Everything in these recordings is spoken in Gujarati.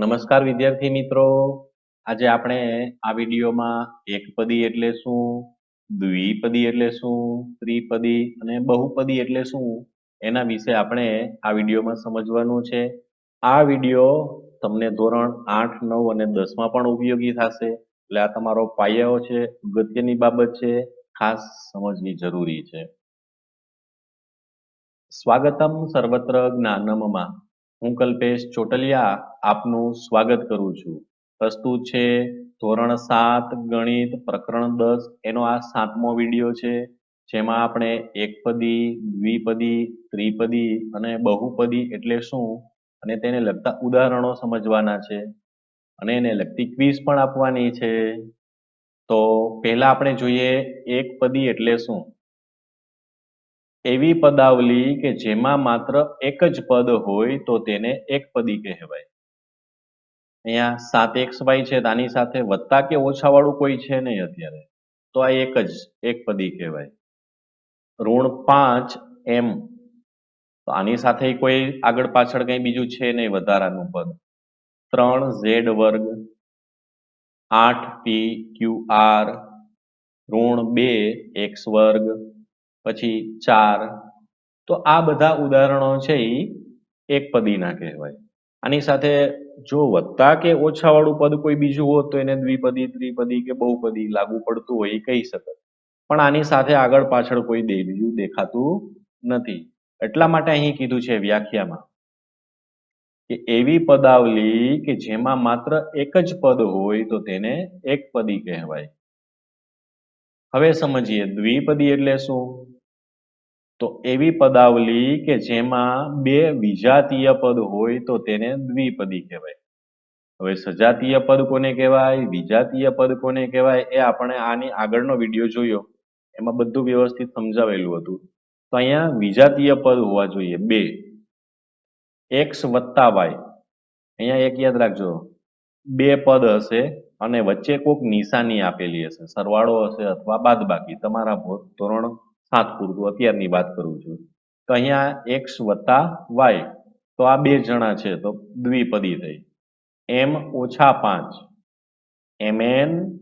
નમસ્કાર વિદ્યાર્થી મિત્રો. આજે આપણે આ વિડીયોમાં એકપદી એટલે શું દ્વિપદી એટલે શું, ત્રિપદી અને બહુપદી એટલે શું, એના વિશે આપણે આ વિડીયોમાં સમજવાનું છે. આ વીડિયો તમને ધોરણ આઠ, નવ અને દસમાં પણ ઉપયોગી થશે. એટલે આ તમારો પાયાઓ છે, અગત્યની બાબત છે, ખાસ સમજવી જરૂરી છે. સ્વાગતમ સર્વત્ર જ્ઞાનમમાં હું કલ્પેશ ચોટલિયા આપનું સ્વાગત કરું છું. પ્રસ્તુત છે ધોરણ સાત ગણિત પ્રકરણ દસ. એનો આ સાતમો વીડિયો છે, જેમાં આપણે એકપદી દ્વિપદી ત્રિપદી અને બહુપદી એટલે શું? અને તેને લગતા ઉદાહરણો સમજવાના છે. અને એને લગતી ક્વિઝ પણ આપવાની છે. તો પહેલા આપણે જોઈએ એકપદી એટલે શું? એવી પદાવલી કે જેમાં માત્ર એક જ પદ હોય તો તેને એકપદી કહેવાય. અહીંયા સાત વાય છે આની સાથે વત્તા કે ઓછા વાળું કોઈ છે નહીં અત્યારે. તો આ એક જ એકપદી કહેવાય. ઋણ પાંચ એમ. તો આની સાથે કોઈ આગળ પાછળ કંઈ બીજું છે નહીં વધારાનું પદ. ત્રણ ઝેડ વર્ગ, આઠ પી ક્યુ આર, ઋણ બે એક્સ વર્ગ પછી ચાર. તો આ બધા ઉદાહરણો છે એ એકપદીના કહેવાય. આની સાથે જો વત્તા કે ઓછા વાળું પદ કોઈ બીજું હોત તો એને દ્વિપદી, ત્રિપદી કે બહુપદી લાગુ પડતું હોય એ કહી શકાય. પણ આની સાથે આગળ પાછળ કોઈ બીજું દેખાતું નથી. એટલા માટે અહીં કીધું છે વ્યાખ્યામાં કે એવી પદાવલી કે જેમાં માત્ર એક જ પદ હોય તો તેને એકપદી કહેવાય. હવે સમજીએ દ્વિપદી એટલે શું? તો એવી પદાવલી કે જેમાં બે વિજાતીય પદ હોય તો તેને દ્વિપદી કહેવાય. હવે સજાતીય પદ કોને કહેવાય? વિજાતીય પદ કોને કહેવાય? એ આપણે આની આગળનો વીડિયો જોયો. એમાં બધું વ્યવસ્થિત સમજાવેલું હતું. તો અહીંયા વિજાતીય પદ હોવા જોઈએ. બે. એક્સ વત્તા વાય. અહીંયા એક યાદ રાખજો. બે પદ હશે અને વચ્ચે કોઈક નિશાની આપેલી હશે. સરવાળો હશે અથવા બાદબાકી. તમારા ધોરણ સાત પૂરતું અત્યારની વાત કરું છું. તો અહીંયા એક્સ વત્તા વાય, તો આ બે જણા છે, તો દ્વિપદી થઈ. એમ ઓછા પાંચ. એમ એન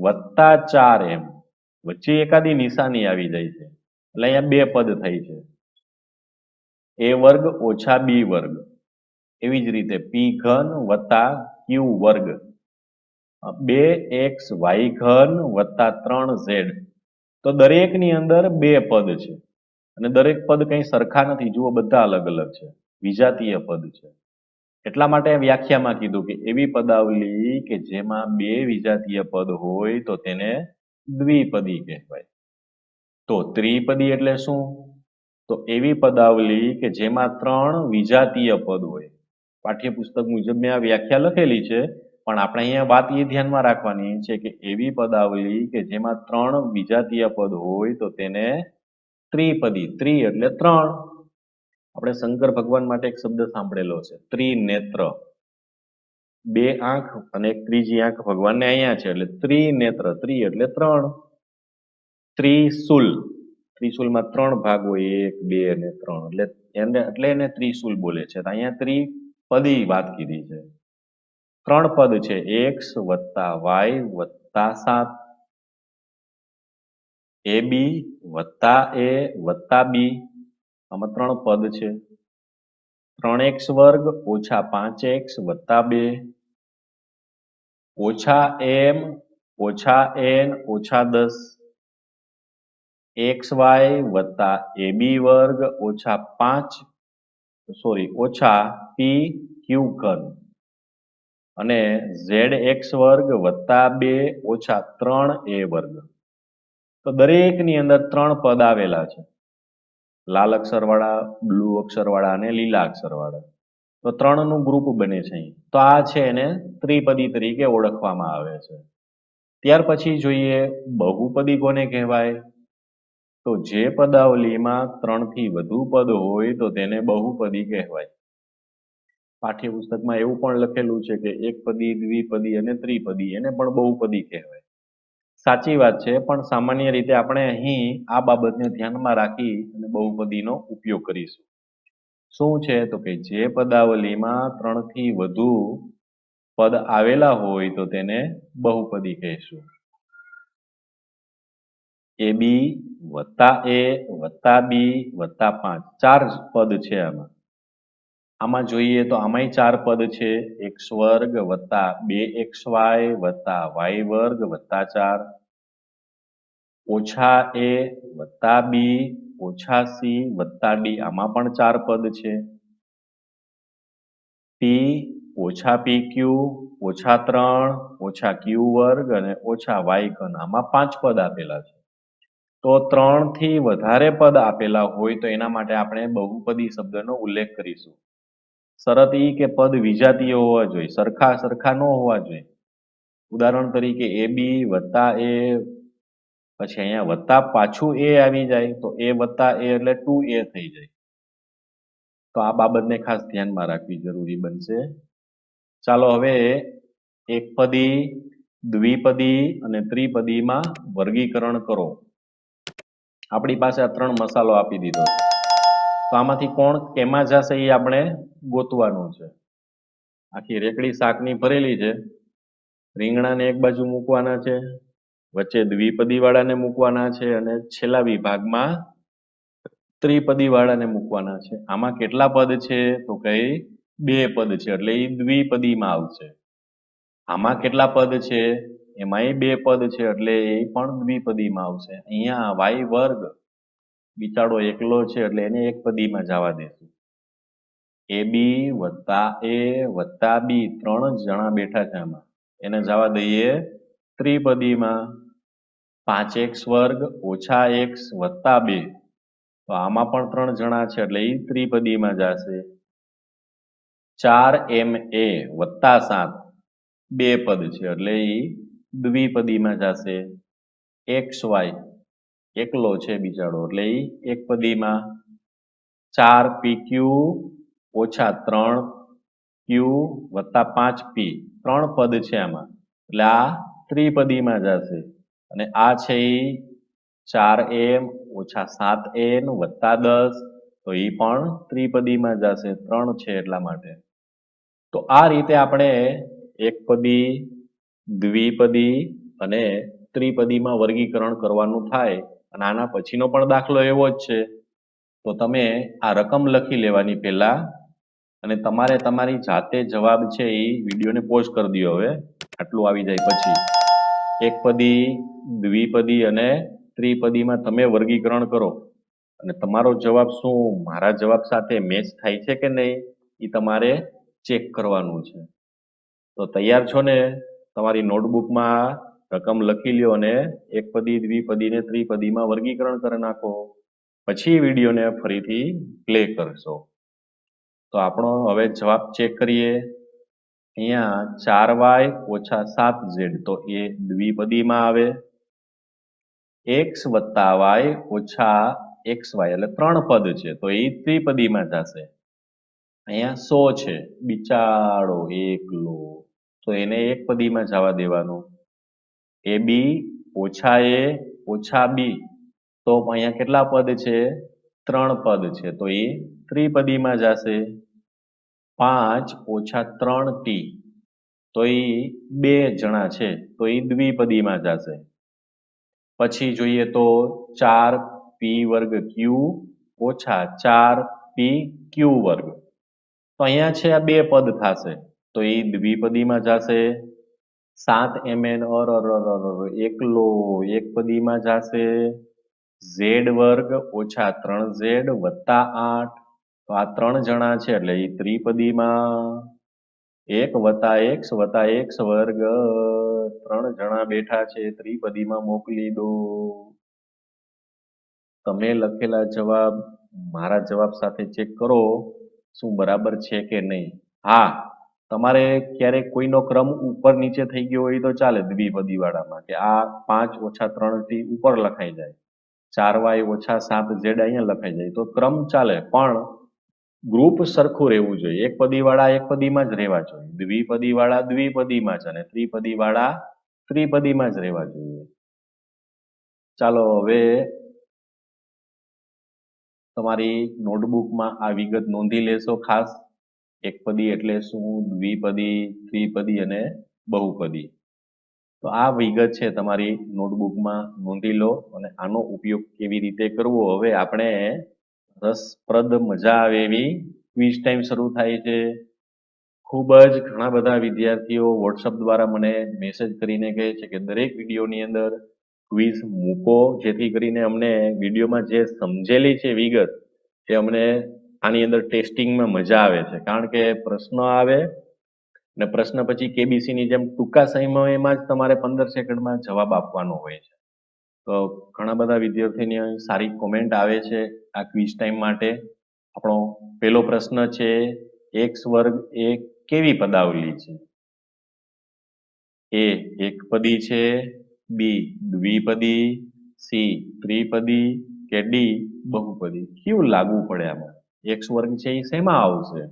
વત્તા ચાર એમ. વચ્ચે એકાદી નિશાની આવી જાય છે. એટલે અહીંયા બે પદ થઈ છે. એ વર્ગ ઓછા બી વર્ગ. એવી જ રીતે પી ઘન વત્તા ક્યુ વર્ગ. બે એક્સ વાય ઘન વત્તા ત્રણ ઝેડ. તો દરેકની અંદર બે પદ છે. અને દરેક પદ કંઈ સરખા નથી. જુઓ, બધા અલગ અલગ છે. વિજાતીય પદ છે. એટલા માટે વ્યાખ્યામાં કીધું કે એવી પદાવલી કે જેમાં બે વિજાતીય પદ હોય તો તેને દ્વિપદી કહેવાય. તો ત્રિપદી એટલે શું? તો એવી પદાવલી કે જેમાં ત્રણ વિજાતીય પદ હોય. પાઠ્યપુસ્તક મુજબ મેં આ વ્યાખ્યા લખેલી છે. પણ આપણે અહીંયા વાત એ ધ્યાનમાં રાખવાની છે કે એવી પદાવલી કે જેમાં ત્રણ વિજાતીય પદ હોય તો તેને ત્રિપદી, ત્રિ એટલે ત્રણ. આપણે શંકર ભગવાન માટે એક શબ્દ સાંભળેલો છે, ત્રિનેત્ર. બે આંખ અને ત્રીજી આંખ ભગવાનને અહીંયા છે, એટલે ત્રિનેત્ર, ત્રિ એટલે ત્રણ. ત્રિશુલ. ત્રિશુલમાં ત્રણ ભાગ હોય, એક, બે અને ત્રણ. એટલે એને એટલે એને ત્રિશુલ બોલે છે. અહીંયા ત્રિપદી વાત કીધી છે. ત્રણ પદ છે. એક્સ વત્તા વાય વત્તા સાત. એ બી વત્તા એ વત્તા બી. આમાં ત્રણ પદ છે. ત્રણ એક્સ વર્ગ ઓછા પાંચ એક્સ વત્તા બે. ઓછા એમ ઓછા એન ઓછા દસ. એક્સ વાય વત્તા એ બી વર્ગ ઓછા પાંચ. સોરી, ઓછા પી ક્યુ ઘન. અને ઝેડ એક્સ વર્ગ વત્તા બે ઓછા ત્રણ એ વર્ગ. તો દરેકની અંદર ત્રણ પદ આવેલા છે. લાલ અક્ષરવાળા, બ્લુ અક્ષરવાળા અને લીલા અક્ષરવાળા. તો ત્રણનું ગ્રુપ બને છે તો આ છે એને ત્રિપદી તરીકે ઓળખવામાં આવે છે. ત્યાર પછી જોઈએ બહુપદી કોને કહેવાય? તો જે પદાવલીમાં ત્રણથી વધુ પદ હોય તો તેને બહુપદી કહેવાય. પાઠ્યપુસ્તકમાં એવું પણ લખેલું છે કે એકપદી દ્વિપદી અને ત્રિપદી એને પણ બહુપદી કહેવાય. સાચી વાત છે, પણ સામાન્ય રીતે આપણે અહીં આ બાબતને ધ્યાનમાં રાખી અને બહુપદીનો ઉપયોગ કરીશું. શું છે? તો કે જે પદાવલીમાં ત્રણથી વધુ પદ આવેલા હોય તો તેને બહુપદી કહીશું. એ બી વત્તા એ વત્તા બી વત્તા પાંચ ચાર પદ છે આમાં. આમાં જોઈએ તો આમાંય ચાર પદ છે. એક્સ વર્ગ વત્તા બે એક્સ વાય વત્તા વાય વર્ગ વત્તા ચાર. ઓછા એ વત્તા બી, ઓછા સી વત્તા ડી આમાં પણ ચાર પદ છે. પી ઓછા પી ક્યુ, ઓછા ત્રણ, ઓછા ક્યુ વર્ગ અને ઓછા વાય ઘન આમાં પાંચ પદ આપેલા છે. તો ત્રણથી વધારે પદ આપેલા હોય તો એના માટે આપણે બહુપદી શબ્દનો ઉલ્લેખ કરીશું. શરત ઈ કે પદ વિજાતીય હોવા જોઈએ, સરખા સરખા ન હોવા જોઈએ. ઉદાહરણ તરીકે એ બી વત્તા એ, પછી અહીંયા વત્તા પાછું એ આવી જાય, તો એ વત્તા એ એટલે ટુ એ થઈ જાય. તો આ બાબતને ખાસ ધ્યાનમાં રાખવી જરૂરી બનશે. ચાલો હવે એકપદી દ્વિપદી અને ત્રિપદીમાં વર્ગીકરણ કરો. આપણી પાસે આ ત્રણ મસાલો આપી દીધો છે. તો આમાંથી કોણ કેમાં જશે એ આપણે ગોતવાનું છે. આખી રેકડી શાકની ભરેલી છે. રીંગણાને એક બાજુ મૂકવાના છે. વચ્ચે દ્વિપદી વાળાને મૂકવાના છે અને છેલ્લા વિભાગમાં ત્રિપદી વાળાને મૂકવાના છે. આમાં કેટલા પદ છે? તો કઈ બે પદ છે, એટલે એ દ્વિપદીમાં આવશે. આમાં કેટલા પદ છે? એમાંય બે પદ છે, એટલે એ પણ દ્વિપદીમાં આવશે. અહીંયા વાય વર્ગ બિચારો એકલો છે એટલે એને એક પદીમાં જવા દેશું. એ બી વત્તા એ વત્તા બી ત્રણ જણા બેઠા છે આમાં. એને જવા દઈએ ત્રિપદીમાં. પાંચ એક્સ વર્ગ ઓછા એક્સ વત્તા બે. તો આમાં પણ ત્રણ જણા છે એટલે એ ત્રિપદીમાં જશે. ચાર એમ એ વત્તા સાત બે પદ છે એટલે એ દ્વિપદીમાં જશે. એક્સ વાય એકલો છે બિચારો એટલે એ એક પદીમાં ચાર પી ક્યુ ઓછા ત્રણ ક્યુ વત્તા પાંચ પી. ત્રણ પદ છે આમાં. એટલે આ ત્રિપદીમાં જશે. અને આ છે એ ચાર એમ ઓછા સાત એન વત્તા દસ. તો એ પણ ત્રિપદીમાં જશે. ત્રણ છે એટલા માટે. તો આ રીતે આપણે એકપદી દ્વિપદી અને ત્રિપદીમાં વર્ગીકરણ કરવાનું થાય. અને આના પછીનો પણ દાખલો એવો જ છે. તો તમે આ રકમ લખી લેવાની પહેલા અને તમારે તમારી જાતે જવાબ છે એ વિડીયોને પોઝ કરી દો હવે. આટલું આવી જાય પછી. એકપદી દ્વિપદી અને ત્રિપદીમાં તમે વર્ગીકરણ કરો. અને તમારો જવાબ શું? મારા જવાબ સાથે મેચ થાય છે કે નહીં? એ તમારે ચેક કરવાનું છે. તો તૈયાર છો ને? તમારી નોટબુકમાં રકમ લખી લ્યો અને એકપદી દ્વિપદી ને ત્રિપદીમાં વર્ગીકરણ કરી નાખો. પછી વિડીયોને ફરીથી પ્લે કરશો. તો આપણો હવે જવાબ ચેક કરીએ. અહીંયા ચાર વાય ઓછા સાત ઝેડ તો એ દ્વિપદીમાં આવે. એક્સ વત્તા વાય ઓછા એક્સ વાય એટલે ત્રણ પદ છે, તો એ ત્રિપદીમાં જશે. અહીંયા સો છે, બિચારો એકલો. તો એને એક પદીમાં જવા દેવાનું. એ બી ઓછા એ ઓછા બી. તો અહીંયા કેટલા પદ છે? ત્રણ પદ છે. તો એ ત્રિપદીમાં જશે. પાંચ ઓછા ત્રણ ટી. તો એ બે જણા છે. તો એ દ્વિપદીમાં જશે. પછી જોઈએ તો ચાર પી વર્ગ ક્યુ ઓછા ચાર પી ક્યુ વર્ગ. તો અહીંયા છે આ બે પદ થશે. તો એ દ્વિપદીમાં જશે. સાત એમ એન અર એકલો. એક પદીમાં જશે ઝેડ વર્ગ ઓછા ત્રણ ઝેડ વત્તા આઠ. તો આ ત્રણ જણા છે, એટલે એ ત્રિપદીમાં એક વત્તા એક્સ વત્તા એક્સ વર્ગ. ત્રણ જણા બેઠા છે, ત્રિપદીમાં મોકલી દો. તમે લખેલા જવાબ, મારા જવાબ સાથે ચેક કરો, શું બરાબર છે કે નહીં. હા તમારે ક્યારેક કોઈનો ક્રમ ઉપર નીચે થઈ ગયો હોય તો ચાલે દ્વિપદી વાળામાં કે આ પાંચ ઓછા ત્રણથી ઉપર લખાઈ જાય. ચાર વાય ઓછા સાત ઝેડ અહીંયા લખાઈ જાય. તો ક્રમ ચાલે, પણ ગ્રુપ સરખું રહેવું જોઈએ. એક પદી વાળા એક પદીમાં જ રહેવા જોઈએ. દ્વિપદી વાળા દ્વિપદીમાં જ અને ત્રિપદી વાળા ત્રિપદીમાં જ રહેવા જોઈએ. ચાલો હવે તમારી નોટબુકમાં આ વિગત નોંધી લેશો ખાસ. એકપદી એટલે શું? દ્વિપદી, ત્રિપદી અને બહુપદી. તો આ વિગત છે તમારી નોટબુકમાં. નોંધી લો અને આનો ઉપયોગ કેવી રીતે કરવો? હવે આપણે રસપ્રદ મજા આવે એવી ક્વિઝ ટાઈમ શરૂ થાય છે. ખૂબ જ ઘણા બધા વિદ્યાર્થીઓ વોટ્સઅપ દ્વારા મને મેસેજ કરીને કહે છે કે દરેક વિડીયોની અંદર ક્વિઝ મૂકો, જેથી કરીને અમને વિડીયોમાં જે સમજેલી છે વિગત એ અમને આની અંદર ટેસ્ટિંગમાં મજા આવે છે. કારણ કે પ્રશ્ન આવે ને પ્રશ્ન પછી કેબીસીની જેમ ટૂંકા સમયમાં જ તમારે પંદર સેકન્ડમાં જવાબ આપવાનો હોય છે. તો ઘણા બધા વિદ્યાર્થીની સારી કોમેન્ટ આવે છે આ ક્વિઝ ટાઈમ માટે. આપણો પહેલો પ્રશ્ન છે એક્સ વર્ગ એ કેવી પદાવલી છે? એ એકપદી છે બી દ્વિપદી સી ત્રિપદી કે ડી બહુપદી? કેવું લાગુ પડે આમાં? એક્સ વર્ગ છે એ શેમાં આવશે?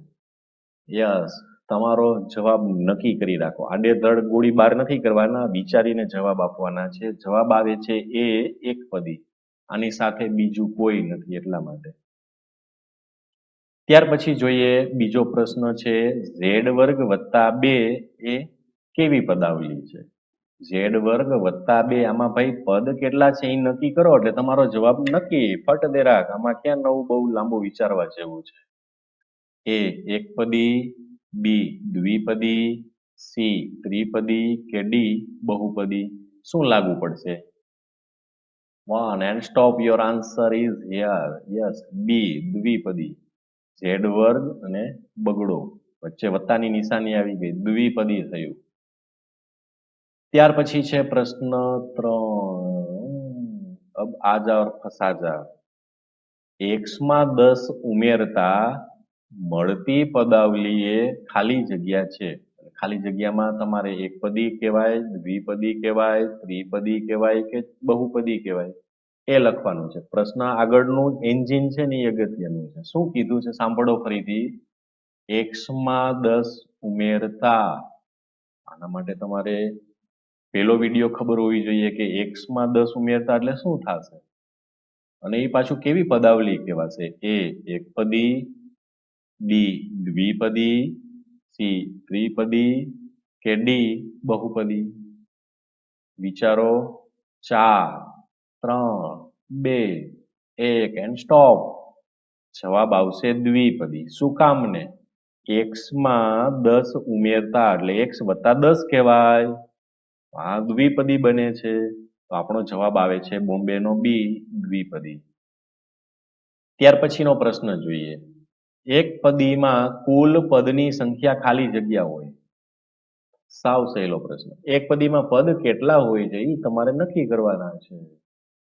યસ, તમારો જવાબ નક્કી કરી રાખો. આડેધડ ગોળી બાર નથી કરવાના વિચારીને જવાબ આપવાના છે. જવાબ આવે છે એ એકપદી આની સાથે બીજું કોઈ નથી એટલા માટે. ત્યાર પછી જોઈએ બીજો પ્રશ્ન છે, ઝેડ વર્ગ વત્તા બે એ કેવી પદાવલી છે? ઝેડ વર્ગ વત્તા બે. આમાં ભાઈ પદ કેટલા છે એ નક્કી કરો, એટલે તમારો જવાબ નક્કી. ફટ દે રાખ. આમાં ક્યાં નવું બહુ લાંબુ વિચારવા જેવું છે? એ એકપદી બી, દ્વિપદી, સી, ત્રિપદી કે ડી, બહુપદી? શું લાગુ પડશે? One and stop your answer is here yes B દ્વિપદી. Z વર્ગ અને બગડો. વચ્ચે વત્તાની નિશાની આવી ગઈ. દ્વિપદી થયું. ત્યાર પછી છે પ્રશ્ન ત્રણ. અબ આ જા ઓર ફસા જા એક્સ દસ ઉમેરતા મળતી પદાવલી એ ખાલી જગ્યા છે. ખાલી જગ્યામાં તમારે એકપદી કહેવાય, દ્વિપદી કહેવાય, ત્રિપદી કહેવાય કે બહુપદી કહેવાય. એ લખવાનું છે. પ્રશ્ન આગળનું એન્જિન છે ને એ અગત્યનું છે. શું કીધું છે? સાંભળો ફરીથી. એકસમાં દસ ઉમેરતા. આના માટે તમારે પેલો વીડિયો ખબર હોવી જોઈએ કે એક્સમાં દસ ઉમેરતા એટલે શું થશે? અને એ પાછું કેવી પદાવલી કહેવાશે? એ એકપદી બી દ્વિપદી, સી ત્રિપદી કે ડી બહુપદી? વિચારો. ચાર, ત્રણ, બે, એક એન્ડ સ્ટોપ જવાબ આવશે દ્વિપદી. શું કામ ને એક્સમાં દસ ઉમેરતા એટલે એક્સ વત્તા દસ કહેવાય. આ દ્વિપદી બને છે. તો આપણો જવાબ આવે છે બોમ્બે નો બી દ્વિપદી. ત્યાર પછીનો પ્રશ્ન જોઈએ. એક પદીમાં કુલ પદની સંખ્યા ખાલી જગ્યા હોય. સાવ સહેલો પ્રશ્ન. એક પદીમાં પદ કેટલા હોય છે? એ તમારે નક્કી કરવાના છે.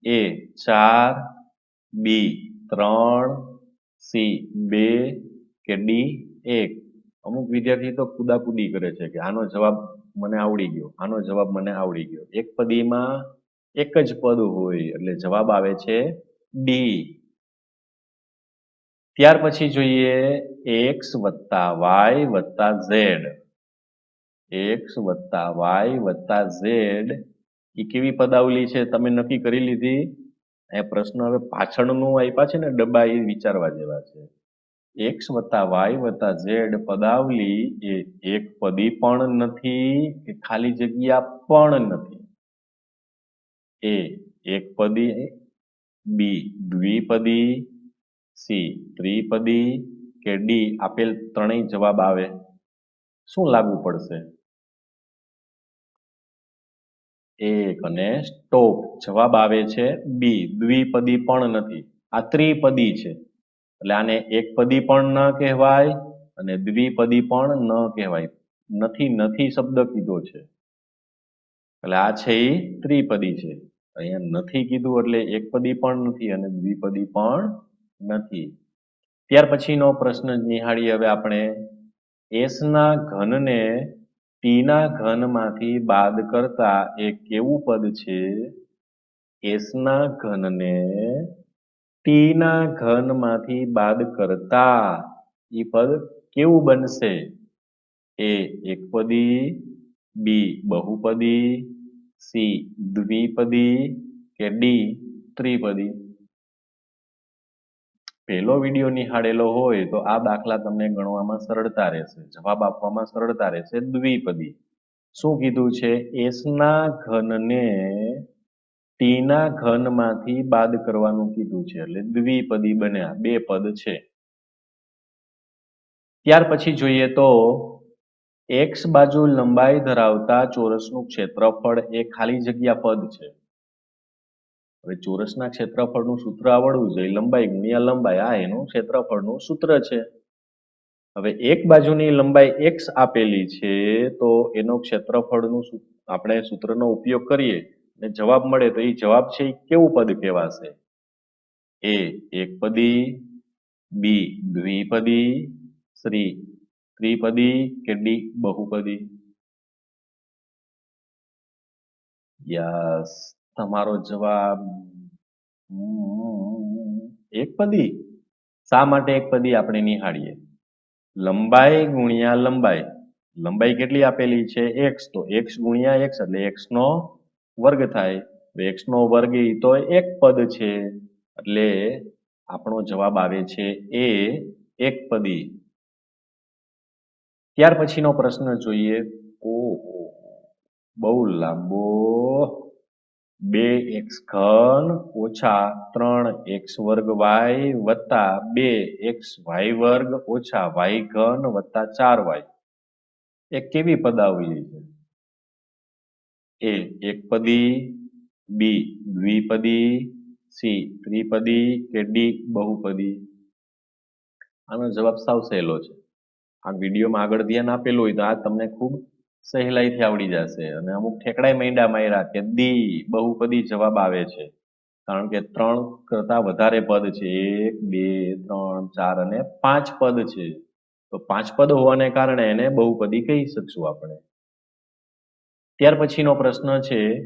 એ ચાર, બી ત્રણ, સી બે કે ડી એક? અમુક વિદ્યાર્થી તો કુદાકુદી કરે છે કે આનો જવાબ મને આવડી ગયો. આનો જવાબ મને આવડી ગયો. એક પદીમાં એક જ પદ હોય એટલે જવાબ આવે છે ડી ત્યાર પછી જોઈએ એક્સ વત્તા વાય વત્તા ઝેડ એક્સ વત્તા વાય વત્તા ઝેડ એ કેવી પદાવલી છે? તમે નક્કી કરી લીધી? એ પ્રશ્ન હવે પાછળનું આપ્યા છે ને ડબ્બા એ વિચારવા જેવા છે. એક્સ વત્તા વાય વત્તા ઝેડ પદાવલી એ એક પદી પણ નથી, કે ખાલી જગ્યા પણ નથી. એ એક પદી, બી દ્વિપદી, સી ત્રિપદી, કે ડી આપેલ ત્રણેય જવાબ આવે. શું લાગુ પડશે? એક અને સ્ટોપ જવાબ આવે છે બી. દ્વિપદી પણ નથી. આ ત્રિપદી છે. એટલે આને એક પદી પણ ન કહેવાય અને દ્વિપદી પણ ન કહેવાય. નથી નથી શબ્દ કીધો છે. એટલે આ છે એ ત્રિપદી છે. અહીંયા નથી કીધું એટલે એક પદી પણ નથી અને દ્વિપદી પણ નથી. ત્યાર પછીનો પ્રશ્ન નિહાળીએ હવે આપણે. એસના ઘનને ટી ના ઘનમાંથી બાદ કરતા એ કેવું પદ છે? એસના ઘનને ટી ના ઘનમાંથી બાદ કરતા એ પદ કેવું બનશે? એ એકપદી બી બહુપદી, સી દ્વિપદી કે ડી ત્રિપદી? પહેલો વીડિયો નિહાળેલો હોય તો આ દાખલા તમને ગણવામાં સરળતા રહેશે. જવાબ આપવામાં સરળતા રહેશે દ્વિપદી. શું કીધું છે? એસના ઘનને ટી ના ઘનમાંથી બાદ કરવાનું કીધું છે એટલે દ્વિપદી બન્યા, બે પદ છે. ત્યાર પછી જોઈએ તો એક્સ બાજુ લંબાઈ ધરાવતા ચોરસનું ક્ષેત્રફળ એ ખાલી જગ્યા પદ છે. હવે ચોરસના ક્ષેત્રફળનું સૂત્ર આવડવું જોઈએ, લંબાઈ ગુણ્યા લંબાઈ, આ એનું ક્ષેત્રફળનું સૂત્ર છે. હવે એક બાજુની લંબાઈ એક્સ આપેલી છે તો એનો ક્ષેત્રફળનું આપણે સૂત્રનો ઉપયોગ કરીએ. અને જવાબ મળે તો એ જવાબ છે એ કેવું પદ કહેવાશે? એ એકપદી બી દ્વિપદી શ્રી ત્રિપદી કે ડી બહુપદી? યસ, તમારો જવાબ એક એકપદી શા માટે એકપદી આપણે નિહાળીએ? લંબાઈ ગુણ્યા લંબાઈ. લંબાઈ કેટલી આપેલી છે? એક્સ. તો એક્સ ગુણ્યા એક્સ એટલે એક્સ નો વર્ગ થાય એક્સ નો વર્ગ તો એક પદ છે. એટલે આપણો જવાબ આવે છે એ એકપદી ત્યાર પછીનો પ્રશ્ન જોઈએ. ઓહો, બહુ લાંબો. બે એક્સ ઘન ઓછા ત્રણ એક્સ વર્ગ વાય વત્તા બે એક્સ વાય વર્ગ ઓછા વાય ઘન વત્તા ચાર વાય. એ કેવી પદાવલી છે? એ એકપદી બી દ્વિપદી, સી ત્રિપદી કે ડી બહુપદી? આનો જવાબ સાવ સહેલો છે. આ વિડીયોમાં આગળ ધ્યાન આપેલું હોય તો આ તમને ખૂબ સહેલાઈથી આવડી જશે. અને અમુક ઠેકડાય મૈંડા માર્યા કે દી બહુપદી જવાબ આવે છે. કારણ કે ત્રણ કરતા વધારે પદ છે. એક, બે, ત્રણ, ચાર અને પાંચ પદ છે. તો પાંચ પદ હોવાને કારણે એને બહુપદી કહી શકશું આપણે. ત્યાર પછીનો પ્રશ્ન છે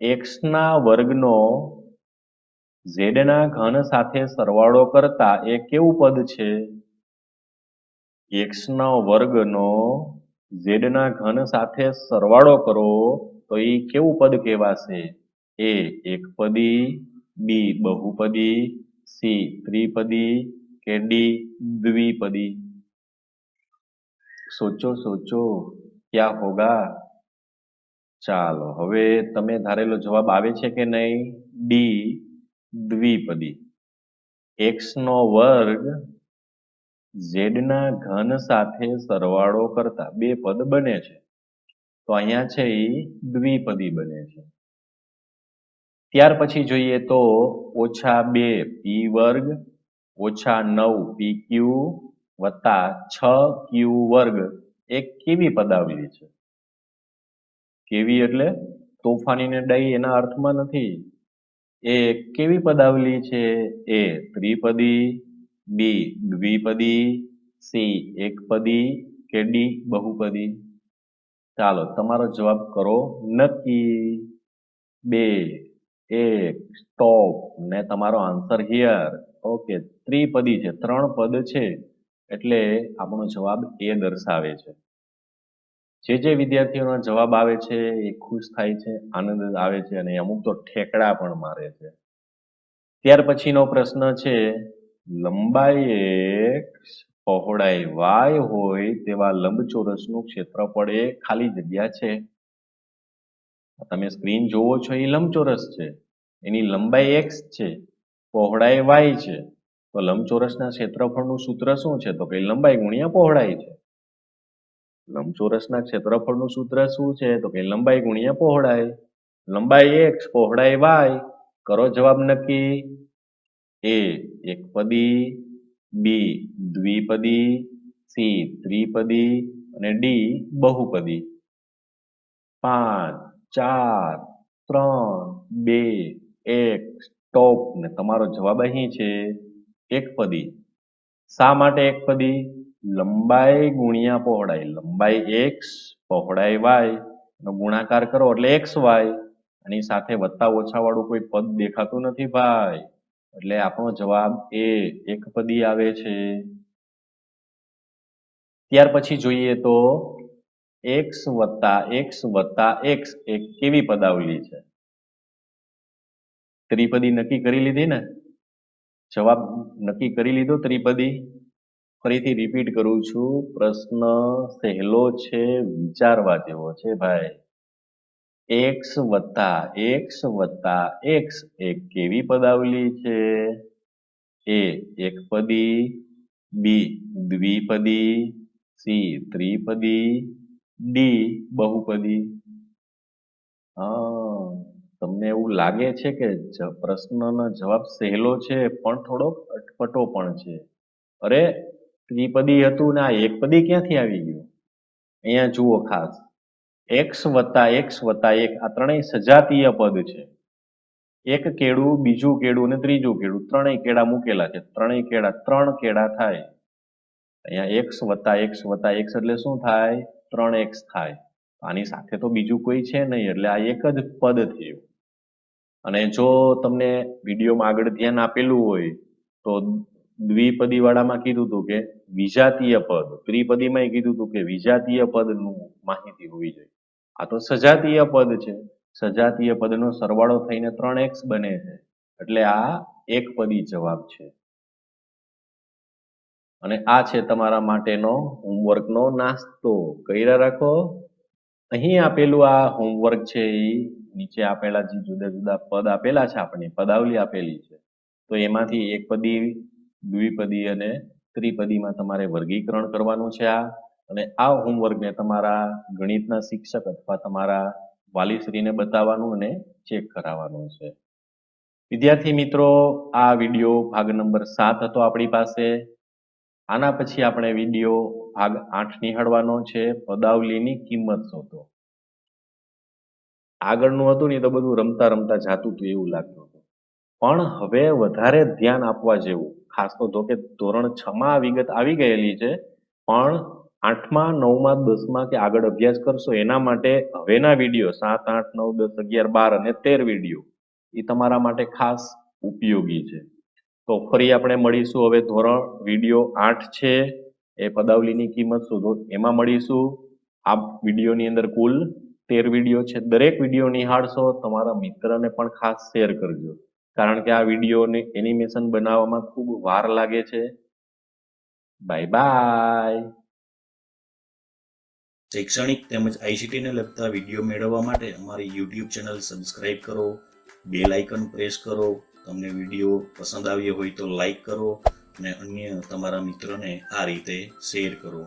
એક્સ ના વર્ગનો ઝેડ ના ઘન સાથે સરવાળો કરતા એ કેવું પદ છે? એક્સ નો વર્ગનો ઝેડ ના ઘન સાથે સરવાળો કરો તો એ કેવું પદ કહેવાશે? એ એકપદી બી બહુપદી, સી ત્રિપદી કે ડી દ્વિપદી? સોચો સોચો, ક્યાં હોગા? ચાલો, હવે તમે ધારેલો જવાબ આવે છે કે નહીં? ડી દ્વિપદી. એક્સ નો વર્ગ ઝેડ ના ઘન સાથે સરવાળો કરતા બે પદ બને છે. તો અહીંયા છે એ દ્વિપદી બને છે. ત્યાર પછી જોઈએ તો ઓછા બે પી વર્ગ ઓછા નવ પી ક્યુ વત્તા છ ક્યુ વર્ગ એક કેવી પદાવલી છે? કેવી એટલે? તોફાની ને ડાઈ એના અર્થમાં નથી. એ કેવી પદાવલી છે? એ ત્રિપદી, બી દ્વિપદી, સી એકપદી કે ડી બહુપદી? ચાલો, તમારો જવાબ કરો. નક્કી. બે, એક સ્ટોપ ને તમારો આન્સર હિયર ઓકે ત્રિપદી છે, ત્રણ પદ છે. એટલે આપણો જવાબ એ દર્શાવે છે. જે જે વિદ્યાર્થીઓનો જવાબ આવે છે એ ખુશ થાય છે, આનંદ આવે છે અને અમુક તો ઠેકડા પણ મારે છે. ત્યાર પછીનો પ્રશ્ન છે, લંબાઈ એક પહોળાઈ વાય હોય તેવા લંબચોરસનું ક્ષેત્રફળ એ ખાલી જગ્યા છે? તમે સ્ક્રીન જોવો છો એ લંબચોરસ છે. એની લંબાઈ એક્સ છે, પહોળાઈ વાય છે. તો લંબચોરસના ક્ષેત્રફળનું સૂત્ર શું છે? તો કે લંબાઈ ગુણ્યા પહોળાઈ છે. લંબચોરસના ક્ષેત્રફળનું સૂત્ર શું છે? તો કે લંબાઈ ગુણ્યા પહોળાઈ. લંબાઈ એક્સ પહોળાઈ વાય કરો જવાબ નક્કી. એ એકપદી બી દ્વિપદી. સી ત્રિપદી. અને ડી બહુપદી. પાંચ, ચાર, ત્રણ, બે, એક. સ્ટોપ ને તમારો જવાબ અહીં છે. એકપદી શા માટે એકપદી લંબાઈ ગુણ્યા પહોળાઈ. લંબાઈ એક્સ પહોળાઈ વાય નો ગુણાકાર કરો એટલે એક્સ વાય આની સાથે વત્તા ઓછા વાળું કોઈ પદ દેખાતું નથી ભાઈ. એટલે આપણો જવાબ એ એકપદી આવે છે. ત્યાર પછી જોઈએ તો એક્સ વત્તા એક્સ વત્તા એક્સ એક કેવી પદાવલી છે? ત્રિપદી નક્કી કરી લીધી ને? જવાબ નક્કી કરી લીધો ત્રિપદી. ફરીથી રિપીટ કરું છું. પ્રશ્ન સહેલો છે, વિચારવા જેવો છે ભાઈ. એક્સ વત્તા એક્સ વત્તા એક્સ એક કેવી પદાવલી છે? એ એકપદી બી દ્વિપદી સી ત્રિપદી ડી બહુપદી. હા, તમને એવું લાગે છે કે પ્રશ્નનો જવાબ સહેલો છે, પણ થોડોક અટપટો પણ છે. અરે ત્રિપદી હતું ને આ એકપદી ક્યાંથી આવી ગયું? અહીંયા જુઓ ખાસ. એક્સ વત્તા એક્સ વત્તા એક, આ ત્રણેય સજાતીય પદ છે. એક કેળું, બીજું કેળું અને ત્રીજું કેળું. ત્રણેય કેળા મૂકેલા છે. ત્રણેય કેળા ત્રણ કેળા થાય. અહીંયા એક્સ વત્તા એક્સ વત્તા એક્સ એટલે શું થાય? ત્રણ એક્સ થાય. આની સાથે તો બીજું કોઈ છે નહીં, એટલે આ એક જ પદ થયું. અને જો તમને વિડીયોમાં આગળ ધ્યાન આપેલું હોય, તો દ્વિપદી વાળામાં કીધું હતું કે વિજાતીય પદ, ત્રિપદીમાં કીધું હતું કે વિજાતીય પદનું માહિતી હોવી જોઈએ. આ તો સજાતીય પદ છે. સજાતીય પદનો સરવાળો થઈને ત્રણ એક્સ બને છે. એટલે આ એક પદી જવાબ છે. અને આ છે તમારા માટેનો હોમવર્કનો નાસ્તો. કર્યા રાખો. અહીં આપેલું આ હોમવર્ક છે એ નીચે આપેલા જે જુદા જુદા પદ આપેલા છે, આપણે પદાવલી આપેલી છે. તો એમાંથી એક પદી દ્વિપદી અને ત્રિપદીમાં તમારે વર્ગીકરણ કરવાનું છે આ. અને આ હોમવર્કને તમારા ગણિતના શિક્ષક અથવા તમારા વાલીશ્રીને બતાવવાનું અને ચેક કરાવવાનું છે. વિદ્યાર્થી મિત્રો, આ વીડિયો ભાગ નંબર સાત હતો આપણી પાસે. આના પછી આપણે વીડિયો ભાગ આઠ નિહાળવાનો છે. પદાવલીની કિંમત શોધો. આગળનું હતું ને તો બધું રમતા રમતા જાતું હતું એવું લાગતું હતું. પણ હવે વધારે ધ્યાન આપવા જેવું ખાસ તો કે ધોરણ છ માં વિગત આવી ગયેલી છે, પણ આઠમા, નવમા, દસમા કે આગળ અભ્યાસ કરશો એના માટે હવેના વીડિયો સાત, આઠ, નવ, દસ, અગિયાર, બાર અને તેર વીડિયો એ તમારા માટે ખાસ ઉપયોગી છે. તો ફરી આપણે મળીશું. હવે ધોરણ વીડિયો આઠ છે, એ પદાવલીની કિંમત શોધો. એમાં મળીશું. આ વિડીયોની અંદર કુલ તેર વીડિયો છે. દરેક વીડિયો નિહાળશો. તમારા મિત્રને પણ ખાસ શેર કરજો. કારણ કે આ વિડીયોને એનિમેશન બનાવવામાં ખૂબ વાર લાગે છે. બાય બાય શૈક્ષણિક તેમજ આઈસીટીને લગતા વીડિયો મેળવવા માટે અમારી યુટ્યુબ ચેનલ સબસ્ક્રાઇબ કરો બેલ આઇકન પ્રેસ કરો, તમને વીડિયો પસંદ આવ્યો હોય તો લાઈક કરો અને અન્ય તમારા મિત્રોને આ રીતે શેર કરો.